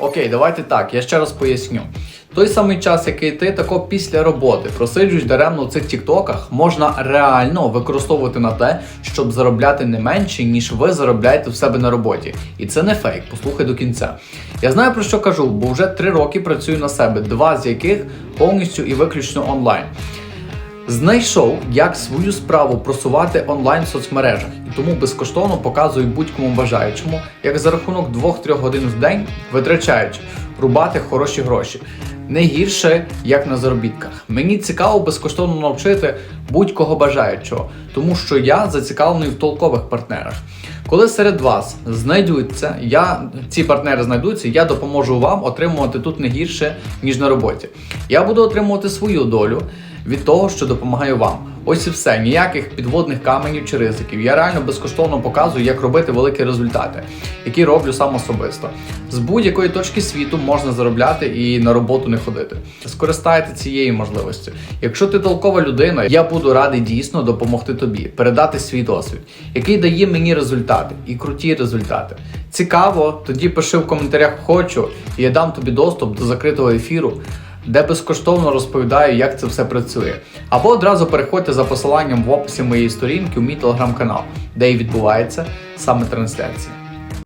Окей, давайте так, я ще раз поясню. Той самий час, який ти тако після роботи просиджуєш даремно в цих тіктоках, можна реально використовувати на те, щоб заробляти не менше, ніж ви заробляєте в себе на роботі. І це не фейк, послухай до кінця. Я знаю про що кажу, бо вже три роки працюю на себе, два з яких повністю і виключно онлайн. Знайшов, як свою справу просувати онлайн в соцмережах, і тому безкоштовно показую будь-кому бажаючому, як за рахунок 2-3 годин в день, витрачаючи, рубати хороші гроші. Не гірше, як на заробітках. Мені цікаво безкоштовно навчити будь-кого бажаючого, тому що я зацікавлений в толкових партнерах. Коли серед вас знайдуться, я ці партнери знайдуться, я допоможу вам отримувати тут не гірше, ніж на роботі. Я буду отримувати свою долю від того, що допомагаю вам. Ось і все, ніяких підводних каменів чи ризиків. Я реально безкоштовно показую, як робити великі результати, які роблю сам особисто. З будь-якої точки світу можна заробляти і на роботу не ходити. Скористайте цією можливістю. Якщо ти толкова людина, я буду радий дійсно допомогти тобі, передати свій досвід, який дає мені результати і круті результати. Цікаво, тоді пиши в коментарях хочу, і я дам тобі доступ до закритого ефіру де безкоштовно розповідаю, як це все працює. Або одразу переходьте за посиланням в описі моєї сторінки у мій телеграм-канал, де і відбувається саме трансляція.